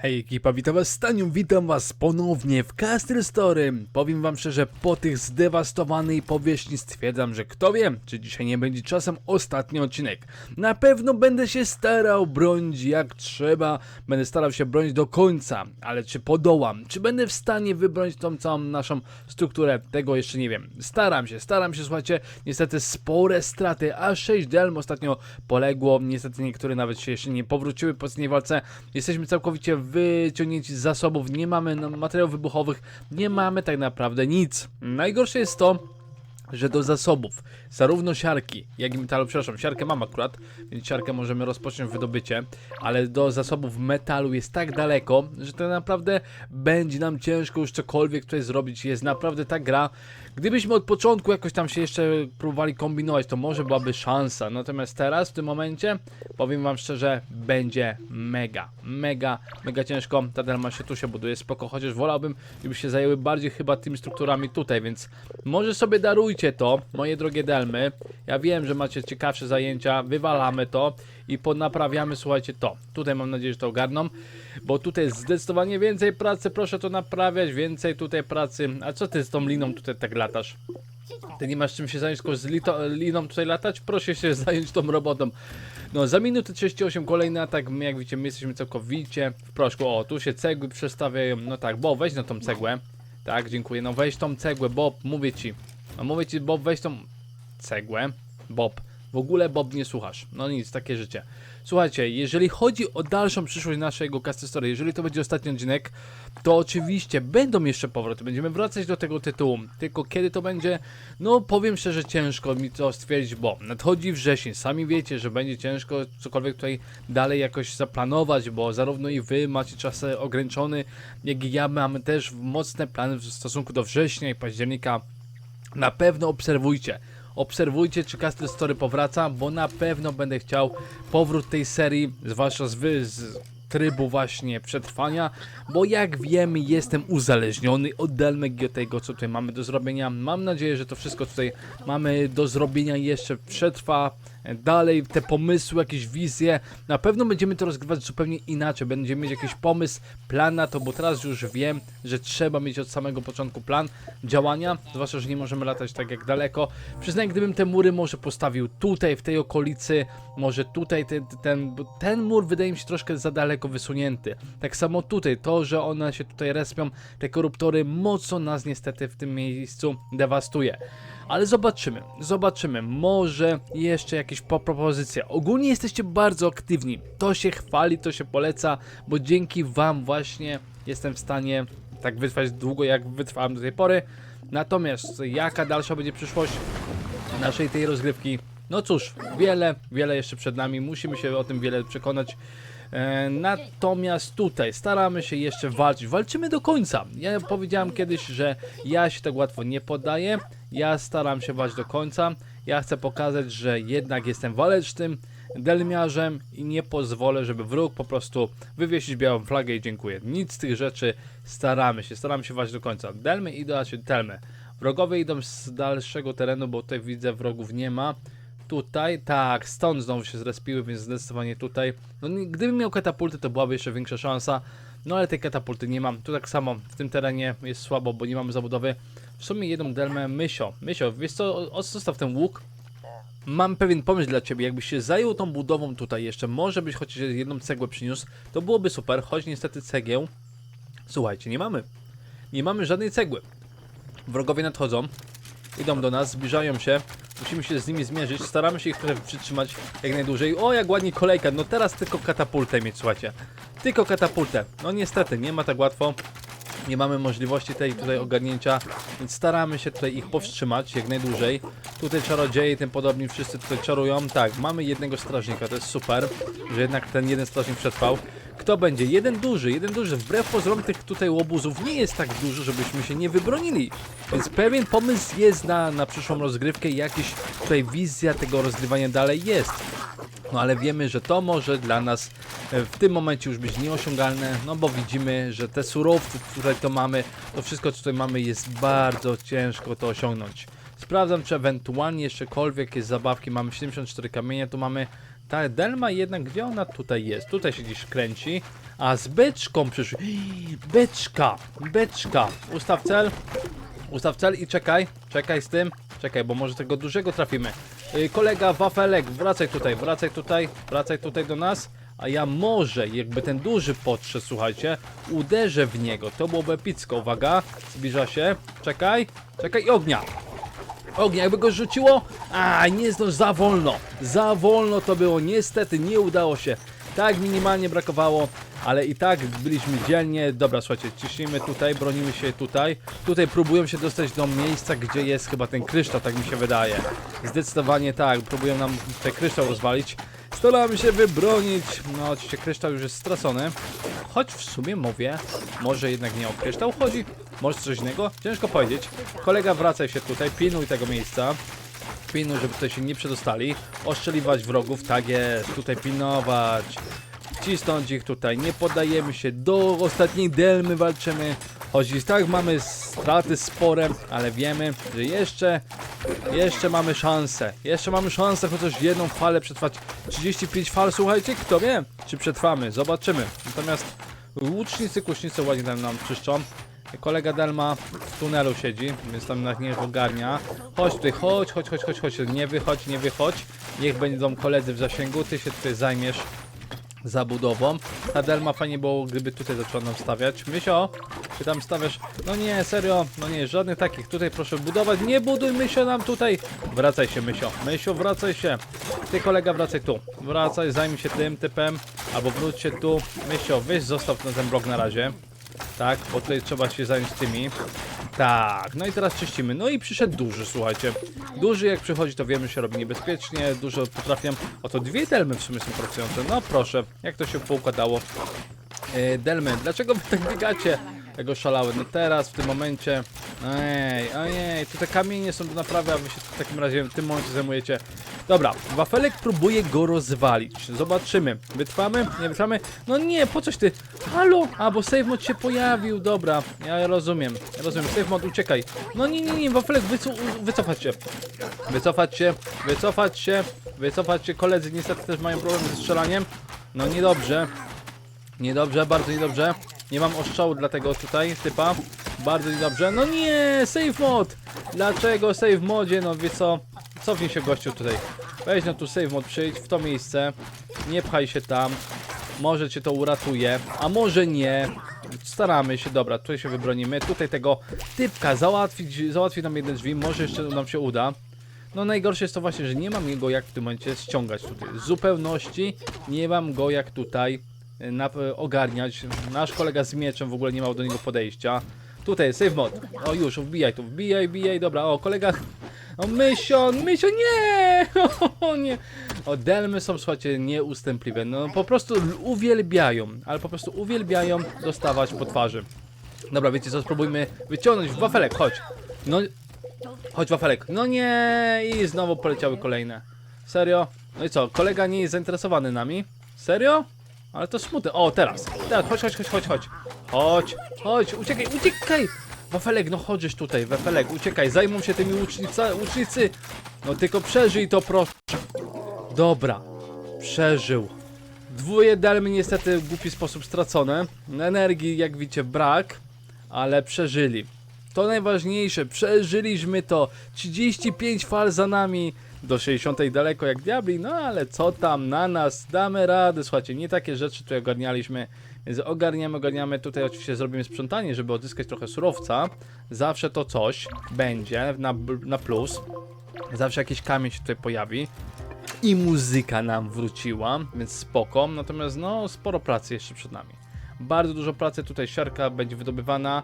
Hej ekipa, witam was Staniu, witam was ponownie w Castle Story. Powiem wam szczerze, po tych zdewastowanej powierzchni stwierdzam, że kto wie, czy dzisiaj nie będzie czasem ostatni odcinek. Na pewno będę się starał bronić jak trzeba, będę starał się bronić do końca, ale czy podołam, czy będę w stanie wybronić tą całą naszą strukturę, tego jeszcze nie wiem. Staram się, staram się, słuchajcie, niestety spore straty, a 6 delm ostatnio poległo, niestety niektóre nawet się jeszcze nie powróciły po ostatniej walce. Jesteśmy całkowicie wyciągnięci z zasobów, nie mamy no, materiałów wybuchowych, nie mamy tak naprawdę nic. Najgorsze jest to, że do zasobów, zarówno siarki, jak i metalu, przepraszam, siarkę mam akurat, więc siarkę możemy rozpocząć wydobycie, ale do zasobów metalu jest tak daleko, że tak naprawdę będzie nam ciężko już cokolwiek tutaj zrobić. Jest naprawdę ta gra, gdybyśmy od początku jakoś tam się jeszcze próbowali kombinować, to może byłaby szansa, natomiast teraz, w tym momencie, powiem wam szczerze, będzie mega, mega, mega ciężko. Ta delma się tu się buduje spoko, chociaż wolałbym, żeby się zajęły bardziej chyba tymi strukturami tutaj, więc może sobie darujcie to, moje drogie delmy. Ja wiem, że macie ciekawsze zajęcia, wywalamy to i ponaprawiamy, słuchajcie, to. Tutaj mam nadzieję, że to ogarną, bo tutaj jest zdecydowanie więcej pracy, proszę to naprawiać, więcej tutaj pracy. A co ty z tą liną tutaj tak latasz? Ty nie masz czym się zająć, tylko z lito, liną tutaj latać? Proszę się zająć tą robotą. No, za minutę 38 kolejny atak, jak widzicie, my jesteśmy całkowicie w proszku. O, tu się cegły przestawiają, no tak, bo weź na tą cegłę. Tak, dziękuję, no weź tą cegłę, Bob, mówię ci. No mówię ci, Bob, weź tą cegłę. Bob, w ogóle Bob nie słuchasz. No nic, takie życie. Słuchajcie, jeżeli chodzi o dalszą przyszłość naszego Castle Story, jeżeli to będzie ostatni odcinek, to oczywiście będą jeszcze powroty, będziemy wracać do tego tytułu. Tylko kiedy to będzie, no powiem szczerze, ciężko mi to stwierdzić, bo nadchodzi wrzesień, sami wiecie, że będzie ciężko cokolwiek tutaj dalej jakoś zaplanować, bo zarówno i wy macie czas ograniczony, jak i ja mamy też mocne plany w stosunku do września i października. Na pewno obserwujcie. Obserwujcie, czy Castle Story powraca, bo na pewno będę chciał powrót tej serii, zwłaszcza z, wy, z trybu właśnie przetrwania, bo jak wiemy, jestem uzależniony od od tego, co tutaj mamy do zrobienia. Mam nadzieję, że to wszystko tutaj mamy do zrobienia jeszcze przetrwa dalej, te pomysły, jakieś wizje. Na pewno będziemy to rozgrywać zupełnie inaczej. Będziemy mieć jakiś pomysł, plan na to, bo teraz już wiem, że trzeba mieć od samego początku plan działania, zwłaszcza, że nie możemy latać tak jak daleko. Przyznaję, gdybym te mury może postawił tutaj, w tej okolicy, może tutaj ten, ten, ten mur wydaje mi się troszkę za daleko wysunięty. Tak samo tutaj, to, że one się tutaj respią, te koruptory mocno nas niestety w tym miejscu dewastuje. Ale zobaczymy, zobaczymy. Może jeszcze jakieś po propozycje. Ogólnie jesteście bardzo aktywni. To się chwali, to się poleca, bo dzięki Wam właśnie jestem w stanie tak wytrwać długo, jak wytrwałem do tej pory. Natomiast jaka dalsza będzie przyszłość naszej tej rozgrywki? No cóż, wiele, wiele jeszcze przed nami. Musimy się o tym wiele przekonać. E, natomiast tutaj staramy się jeszcze walczyć. Walczymy do końca. Ja powiedziałem kiedyś, że ja się tak łatwo nie poddaję. Ja staram się walczyć do końca. Ja chcę pokazać, że jednak jestem walecznym delmiarzem i nie pozwolę, żeby wróg po prostu wywiesić białą flagę i dziękuję. Nic z tych rzeczy staramy się. Staramy się walczyć do końca. Delmy idą, się telmy. Wrogowie idą z dalszego terenu, bo tutaj widzę wrogów nie ma tutaj, tak, stąd znowu się zrespiły, więc zdecydowanie tutaj. No, gdybym miał katapulty, to byłaby jeszcze większa szansa. No ale tej katapulty nie mam. Tu tak samo w tym terenie jest słabo, bo nie mamy zabudowy. W sumie jedną delmę Mysio. Mysio, wiesz co, odstaw ten łuk. Mam pewien pomysł dla ciebie. Jakbyś się zajął tą budową tutaj jeszcze, może byś chociaż jedną cegłę przyniósł, to byłoby super, choć niestety cegieł. Słuchajcie, nie mamy. Nie mamy żadnej cegły. Wrogowie nadchodzą, idą do nas, zbliżają się. Musimy się z nimi zmierzyć, staramy się ich trochę przytrzymać jak najdłużej. O, jak ładnie kolejka, no teraz tylko katapultę mieć, słuchajcie. Tylko katapultę. No niestety, nie ma tak łatwo. Nie mamy możliwości tej tutaj ogarnięcia, więc staramy się tutaj ich powstrzymać jak najdłużej. Tutaj czarodzieje i tym podobni wszyscy tutaj czarują. Tak, mamy jednego strażnika, to jest super, że jednak ten jeden strażnik przetrwał. Kto będzie? Jeden duży, jeden duży. Wbrew pozorom tych tutaj łobuzów nie jest tak dużo, żebyśmy się nie wybronili. Więc pewien pomysł jest na, na przyszłą rozgrywkę i jakiś tutaj wizja tego rozgrywania dalej jest. No ale wiemy, że to może dla nas e, w tym momencie już być nieosiągalne, no bo widzimy, że te surowce, które to mamy, to wszystko co tutaj mamy jest bardzo ciężko to osiągnąć. Sprawdzam, czy ewentualnie jeszcze,kolwiek jest zabawki. Mamy 74 kamienie, tu mamy... Ta Delma jednak, gdzie ona tutaj jest? Tutaj się gdzieś kręci. A z beczką przyszły. Beczka! Beczka! Ustaw cel. Ustaw cel i czekaj. Czekaj z tym. Czekaj, bo może tego dużego trafimy. Yy, kolega Wafelek, wracaj tutaj, wracaj tutaj, wracaj tutaj do nas. A ja może, jakby ten duży podszedł, słuchajcie, uderzę w niego. To byłoby epicko. Uwaga, zbliża się. Czekaj, czekaj i ognia. Ognia, jakby go rzuciło? A, nie zdąż, za wolno. Za wolno to było. Niestety nie udało się. Tak minimalnie brakowało, ale i tak byliśmy dzielnie. Dobra, słuchajcie, ciśnijmy tutaj, bronimy się tutaj. Tutaj próbują się dostać do miejsca, gdzie jest chyba ten kryształ, tak mi się wydaje. Zdecydowanie tak, próbują nam ten kryształ rozwalić. Staramy się wybronić. No, oczywiście kryształ już jest stracony. Choć w sumie mówię, może jednak nie o kryształ chodzi, może coś innego, ciężko powiedzieć. Kolega wracaj się tutaj, pilnuj tego miejsca. Pilnuj, żeby tutaj się nie przedostali. Oszczeliwać wrogów, tak jest, tutaj pilnować. Cisnąć ich tutaj, nie poddajemy się, do ostatniej delmy walczymy. Choć i tak mamy straty spore, ale wiemy, że jeszcze, jeszcze mamy szansę. Jeszcze mamy szansę chociaż jedną falę przetrwać. 35 fal, słuchajcie, kto wie, czy przetrwamy, zobaczymy. Natomiast łucznicy, kusznicy ładnie tam nam czyszczą. Kolega Delma w tunelu siedzi, więc tam na niego ogarnia. Chodź tutaj, chodź, chodź, chodź, chodź, chodź, nie wychodź, nie wychodź. Niech będą koledzy w zasięgu, ty się tutaj zajmiesz zabudową. Ta Delma fajnie było, gdyby tutaj zaczęła nam stawiać. Mysio, ty tam stawiasz? No nie, serio, no nie, żadnych takich. Tutaj proszę budować. Nie buduj Mysio nam tutaj. Wracaj się Mysio. Mysio, wracaj się. Ty kolega, wracaj tu. Wracaj, zajmij się tym typem. Albo wróć się tu. Mysio, weź zostaw ten blok na razie. Tak, bo tutaj trzeba się zająć tymi. Tak, no i teraz czyścimy. No i przyszedł duży, słuchajcie. Duży jak przychodzi, to wiemy, że się robi niebezpiecznie. Dużo potrafią. Oto dwie delmy w sumie są pracujące. No proszę, jak to się poukładało. E, delmy, dlaczego wy tak biegacie? Tego szalały. No teraz, w tym momencie. Ej, ojej, tu te kamienie są do naprawy, a wy się w takim razie w tym momencie zajmujecie. Dobra, Wafelek próbuje go rozwalić. Zobaczymy. Wytrwamy? Nie wytrwamy? No nie, po coś ty? Halo? A, bo save mod się pojawił. Dobra, ja rozumiem. Ja rozumiem. Save mod, uciekaj. No nie, nie, nie, Wafelek, wyco wycofać się. Wycofać się, wycofać się, wycofać się. Koledzy niestety też mają problem ze strzelaniem. No niedobrze. Niedobrze, bardzo niedobrze. Nie mam ostrzału dla tego tutaj typa. Bardzo niedobrze. No nie, save mod! Dlaczego save modzie? No wie co? Cofnij się gościu tutaj. Weź no tu save mod, przyjdź w to miejsce. Nie pchaj się tam. Może cię to uratuje, a może nie. Staramy się, dobra, tutaj się wybronimy. Tutaj tego typka załatwić, załatwi nam jeden drzwi, może jeszcze nam się uda. No najgorsze jest to właśnie, że nie mam go jak w tym momencie ściągać tutaj. W zupełności nie mam go jak tutaj na, ogarniać. Nasz kolega z mieczem w ogóle nie miał do niego podejścia. Tutaj, save mod. O już, wbijaj tu, wbijaj, wbijaj, dobra, o kolega... O Mysio, Mysio, nie! O nie! O, delmy są, słuchajcie, nieustępliwe. No po prostu uwielbiają, ale po prostu uwielbiają dostawać po twarzy. Dobra, wiecie co, spróbujmy wyciągnąć wafelek, chodź. No, chodź wafelek. No nie! I znowu poleciały kolejne. Serio? No i co, kolega nie jest zainteresowany nami? Serio? Ale to smutne. O, teraz. Teraz, chodź, chodź, chodź, chodź, chodź. Chodź, chodź, uciekaj, uciekaj! Wafelek, no chodzisz tutaj, Wafelek, uciekaj, zajmą się tymi łucznica, łucznicy. No tylko przeżyj to, proszę. Dobra, przeżył. Dwóje delmy niestety w głupi sposób stracone. Energii, jak widzicie, brak, ale przeżyli. To najważniejsze, przeżyliśmy to. 35 fal za nami. Do 60 daleko jak diabli, no ale co tam na nas, damy radę, słuchajcie, nie takie rzeczy tutaj ogarnialiśmy, więc ogarniamy, ogarniamy, tutaj oczywiście zrobimy sprzątanie, żeby odzyskać trochę surowca, zawsze to coś będzie na, na plus, zawsze jakiś kamień się tutaj pojawi. I muzyka nam wróciła, więc spoko, natomiast no sporo pracy jeszcze przed nami. Bardzo dużo pracy, tutaj siarka będzie wydobywana.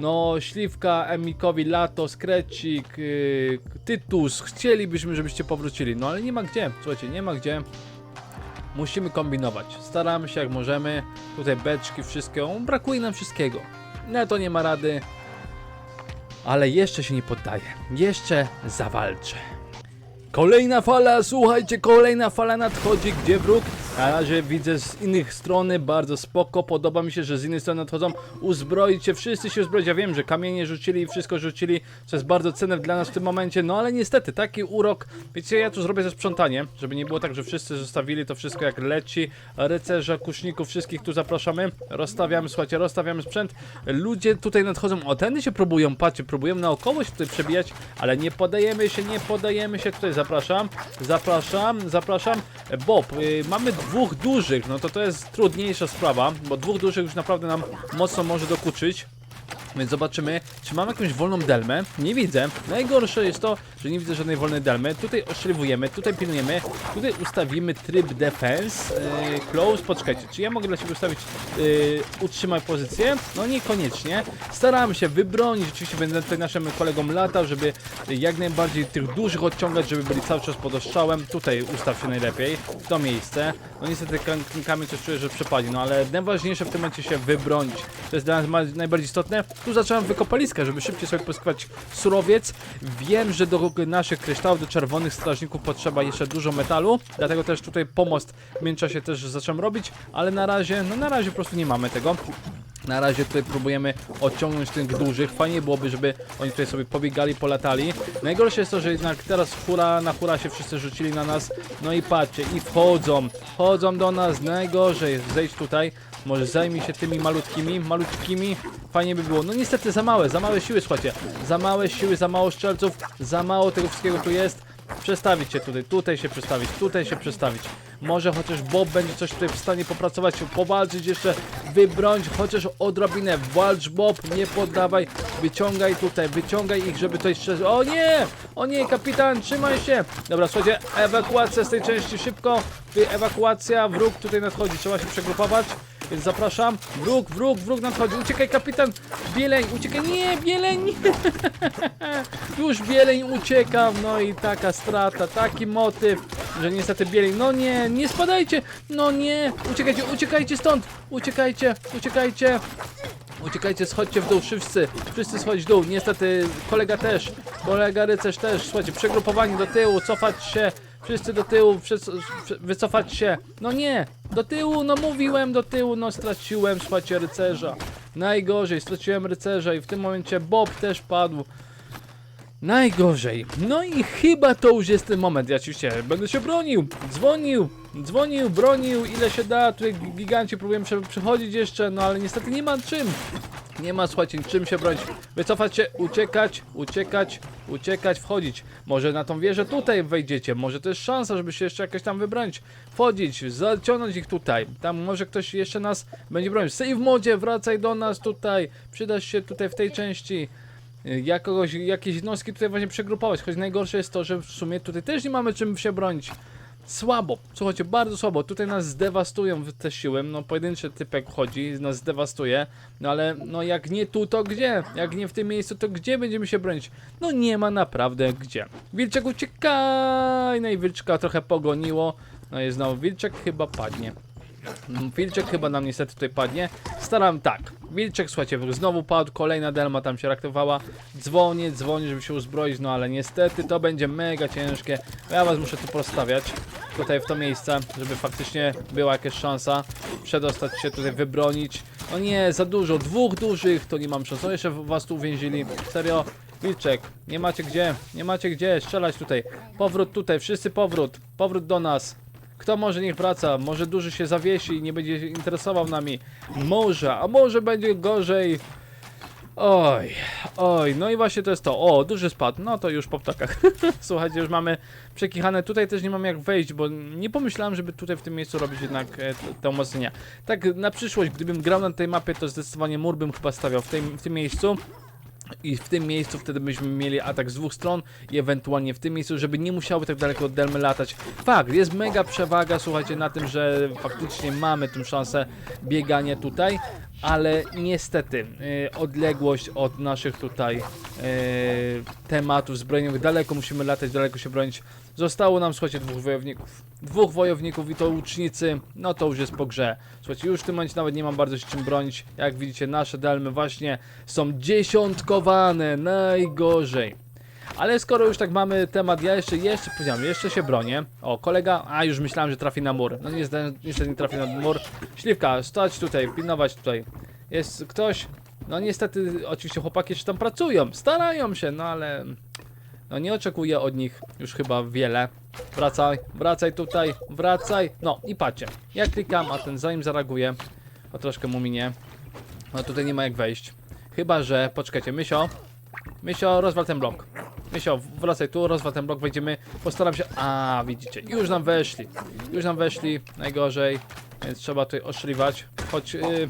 No, śliwka, Emikowi, Lato, Skrecik, yy, Tytus, chcielibyśmy, żebyście powrócili, no ale nie ma gdzie, słuchajcie, nie ma gdzie. Musimy kombinować, staramy się jak możemy, tutaj beczki, wszystkiego, brakuje nam wszystkiego. No to nie ma rady, ale jeszcze się nie poddaję, jeszcze zawalczę. Kolejna fala, słuchajcie, kolejna fala nadchodzi, gdzie wróg Na razie widzę z innych strony bardzo spoko, podoba mi się, że z innej strony nadchodzą. Uzbroić się, wszyscy się uzbroić, ja wiem, że kamienie rzucili i wszystko rzucili, co jest bardzo cenne dla nas w tym momencie, no ale niestety, taki urok, wiecie, ja tu zrobię ze sprzątanie, żeby nie było tak, że wszyscy zostawili to wszystko jak leci, rycerza, kuszników, wszystkich tu zapraszamy, rozstawiamy, słuchajcie, rozstawiamy sprzęt, ludzie tutaj nadchodzą, o tędy się próbują, patrzcie, próbują naokoło się tutaj przebijać, ale nie podajemy się, nie podajemy się, tutaj zapraszam, zapraszam, zapraszam, Bob, y, mamy dwóch dużych, no to to jest trudniejsza sprawa, bo dwóch dużych już naprawdę nam mocno może dokuczyć. Więc zobaczymy, czy mam jakąś wolną delmę. Nie widzę. Najgorsze jest to, że nie widzę żadnej wolnej delmy. Tutaj oszczeliwujemy, tutaj pilnujemy, tutaj ustawimy tryb defense, yy, close, poczekajcie, czy ja mogę dla siebie ustawić yy, utrzymaj pozycję? No niekoniecznie. Staram się wybronić, oczywiście będę tutaj naszym kolegom latał, żeby jak najbardziej tych dużych odciągać, żeby byli cały czas pod ostrzałem. Tutaj ustaw się najlepiej, w to miejsce. No niestety klinkami coś czuję, że przepadnie, no ale najważniejsze w tym momencie się wybronić. To jest dla nas najbardziej istotne. Tu zacząłem wykopaliska, żeby szybciej sobie pozyskać surowiec. Wiem, że do naszych kryształów, do czerwonych strażników potrzeba jeszcze dużo metalu, dlatego też tutaj pomost w międzyczasie też zacząłem robić, ale na razie, no na razie po prostu nie mamy tego. Na razie tutaj próbujemy odciągnąć tych dużych. Fajnie byłoby, żeby oni tutaj sobie pobiegali, polatali. Najgorsze jest to, że jednak teraz hura na hura się wszyscy rzucili na nas. No i patrzcie, i wchodzą. Wchodzą do nas. Najgorzej zejść tutaj. Może zajmij się tymi malutkimi, malutkimi. Fajnie by było. No niestety za małe, za małe siły, słuchajcie. Za małe siły, za mało strzelców, za mało tego wszystkiego tu jest. Przestawić się tutaj, tutaj się przestawić, tutaj się przestawić. Może chociaż Bob będzie coś tutaj w stanie popracować, powalczyć jeszcze, wybronić chociaż odrobinę. Walcz Bob, nie poddawaj, wyciągaj tutaj, wyciągaj ich, żeby to jeszcze... O nie! O nie, kapitan, trzymaj się! Dobra, słuchajcie, ewakuacja z tej części szybko. Ewakuacja, wróg tutaj nadchodzi, trzeba się przegrupować. Więc zapraszam. Wróg, wróg, wróg nadchodzi. Uciekaj, kapitan! Bieleń, uciekaj! Nie, bieleń! Już bieleń ucieka, no i taka strata, taki motyw, że niestety bieleń, no nie, nie spadajcie, no nie, uciekajcie, uciekajcie stąd, uciekajcie, uciekajcie. Uciekajcie, schodźcie w dół, wszyscy, wszyscy schodź w dół, niestety kolega też, kolega rycerz też, słuchajcie, przegrupowani do tyłu, cofać się, wszyscy do tyłu, wycofać się, no nie, do tyłu, no mówiłem do tyłu, no straciłem, słuchajcie, rycerza, najgorzej, straciłem rycerza i w tym momencie Bob też padł, Najgorzej. No i chyba to już jest ten moment. Ja oczywiście będę się bronił, dzwonił, dzwonił, bronił, ile się da. Tutaj giganci próbują prze przechodzić jeszcze, no ale niestety nie ma czym. Nie ma, słuchajcie, czym się bronić. Wycofać się, uciekać, uciekać, uciekać, wchodzić. Może na tą wieżę tutaj wejdziecie, może to jest szansa, żeby się jeszcze jakoś tam wybronić. Wchodzić, zaciągnąć ich tutaj. Tam może ktoś jeszcze nas będzie bronić. Save modzie, wracaj do nas tutaj. Przydasz się tutaj w tej części jakoś, jakieś jednostki tutaj właśnie przegrupować, choć najgorsze jest to, że w sumie tutaj też nie mamy czym się bronić. Słabo, słuchajcie, bardzo słabo. Tutaj nas zdewastują te siły. No, pojedynczy typek chodzi, nas zdewastuje. No ale, no jak nie tu, to gdzie? Jak nie w tym miejscu, to gdzie będziemy się bronić? No nie ma naprawdę gdzie. Wilczek uciekaj! No i wilczka trochę pogoniło. No i znowu wilczek chyba padnie. Mm, Wilczek chyba nam niestety tutaj padnie. Staram tak. Wilczek, słuchajcie, znowu padł, kolejna delma tam się reaktywowała. Dzwonię, dzwonię, żeby się uzbroić, no ale niestety to będzie mega ciężkie. Ja was muszę tu postawiać, tutaj w to miejsce, żeby faktycznie była jakaś szansa przedostać się tutaj, wybronić. No nie, za dużo, dwóch dużych, to nie mam szans. No jeszcze was tu uwięzili, serio. Wilczek, nie macie gdzie, nie macie gdzie strzelać tutaj. Powrót tutaj, wszyscy powrót, powrót do nas. Kto może niech wraca, może duży się zawiesi i nie będzie się interesował nami. Może, a może będzie gorzej. Oj, oj, no i właśnie to jest to. O, duży spadł, no to już po ptakach. Słuchajcie, już mamy przekichane. Tutaj też nie mam jak wejść, bo nie pomyślałem, żeby tutaj w tym miejscu robić jednak e, te, umocnienia. Tak na przyszłość, gdybym grał na tej mapie, to zdecydowanie mur bym chyba stawiał w tym, w tym miejscu. I w tym miejscu wtedy byśmy mieli atak z dwóch stron i ewentualnie w tym miejscu, żeby nie musiały tak daleko od Delmy latać. Fakt, jest mega przewaga, słuchajcie, na tym, że faktycznie mamy tą szansę biegania tutaj, ale niestety y, odległość od naszych tutaj y, tematów zbrojeniowych, daleko musimy latać, daleko się bronić. Zostało nam, słuchajcie, dwóch wojowników. Dwóch wojowników i to łucznicy, no to już jest po grze. Słuchajcie, już w tym momencie nawet nie mam bardzo się czym bronić. Jak widzicie, nasze delmy właśnie są dziesiątkowane, najgorzej. Ale skoro już tak mamy temat, ja jeszcze, jeszcze powiedziałem, jeszcze się bronię. O, kolega, a już myślałem, że trafi na mur. No niestety, niestety nie trafi na mur. Śliwka, stać tutaj, pilnować tutaj. Jest ktoś? No niestety, oczywiście chłopaki jeszcze tam pracują, starają się, no ale... No nie oczekuję od nich już chyba wiele. Wracaj, wracaj tutaj, wracaj. No i patrzcie, ja klikam, a ten zanim zareaguje, o troszkę mu minie. No tutaj nie ma jak wejść. Chyba, że, poczekajcie, Mysio, Mysio, rozwal ten blok. Mysio, wracaj tu, rozwal ten blok, wejdziemy. Postaram się. A, widzicie, już nam weszli. Już nam weszli, najgorzej. Więc trzeba tutaj oszliwać. Choć yy,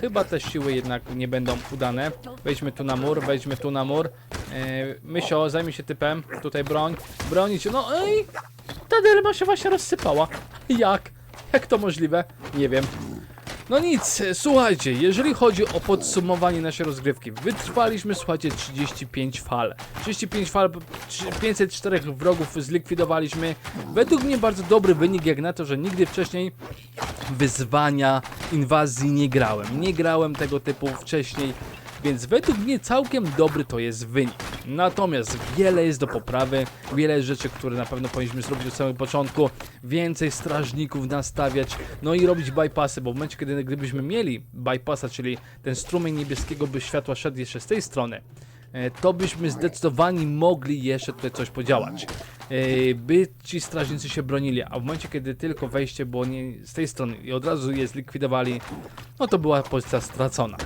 chyba te siły jednak nie będą udane. Wejdźmy tu na mur, wejdźmy tu na mur. Yy, Mysio, zajmij się typem. Tutaj broń. Bronić. No ej! Ta delma się właśnie rozsypała. Jak? Jak to możliwe? Nie wiem. No nic, słuchajcie, jeżeli chodzi o podsumowanie naszej rozgrywki, wytrwaliśmy, słuchajcie, 35 fal. 35 fal, trzy- 504 wrogów zlikwidowaliśmy. Według mnie bardzo dobry wynik, jak na to, że nigdy wcześniej wyzwania, inwazji nie grałem. Nie grałem tego typu wcześniej, więc według mnie całkiem dobry to jest wynik. Natomiast wiele jest do poprawy, wiele rzeczy, które na pewno powinniśmy zrobić od samego początku. Więcej strażników nastawiać, no i robić bypassy, bo w momencie, kiedy gdybyśmy mieli bypassa, czyli ten strumień niebieskiego by światła szedł jeszcze z tej strony, e, to byśmy zdecydowanie mogli jeszcze tutaj coś podziałać. E, By ci strażnicy się bronili, a w momencie, kiedy tylko wejście było nie z tej strony i od razu je zlikwidowali, no to była pozycja stracona.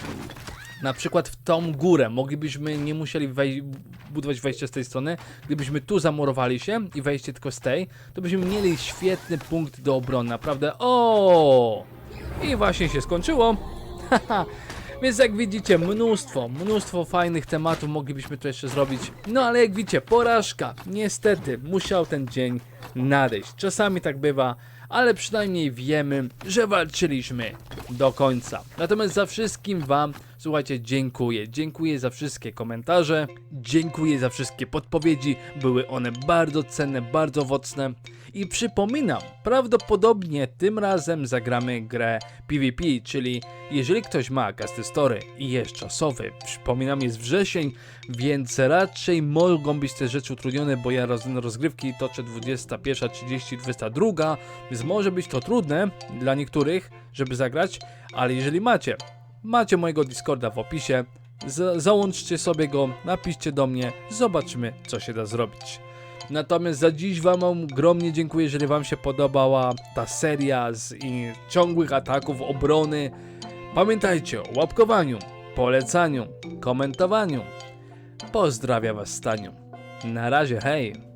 Na przykład w tą górę moglibyśmy nie musieli wej- budować wejścia z tej strony. Gdybyśmy tu zamurowali się i wejście tylko z tej, to byśmy mieli świetny punkt do obrony. Naprawdę. O! I właśnie się skończyło. Więc jak widzicie, mnóstwo, mnóstwo fajnych tematów moglibyśmy tu jeszcze zrobić. No ale jak widzicie, porażka. Niestety, musiał ten dzień nadejść. Czasami tak bywa, ale przynajmniej wiemy, że walczyliśmy do końca. Natomiast za wszystkim Wam, słuchajcie, dziękuję. Dziękuję za wszystkie komentarze, dziękuję za wszystkie podpowiedzi. Były one bardzo cenne, bardzo owocne. I przypominam, prawdopodobnie tym razem zagramy grę PvP, czyli jeżeli ktoś ma Castle Story i jest czasowy, przypominam jest wrzesień, więc raczej mogą być te rzeczy utrudnione, bo ja roz, rozgrywki toczę 21.30, 22, więc może być to trudne dla niektórych, żeby zagrać, ale jeżeli macie, macie mojego Discorda w opisie, za, załączcie sobie go, napiszcie do mnie, zobaczymy co się da zrobić. Natomiast za dziś Wam ogromnie dziękuję, jeżeli Wam się podobała ta seria z ciągłych ataków, obrony. Pamiętajcie o łapkowaniu, polecaniu, komentowaniu. Pozdrawiam Was Staniu. Na razie, hej!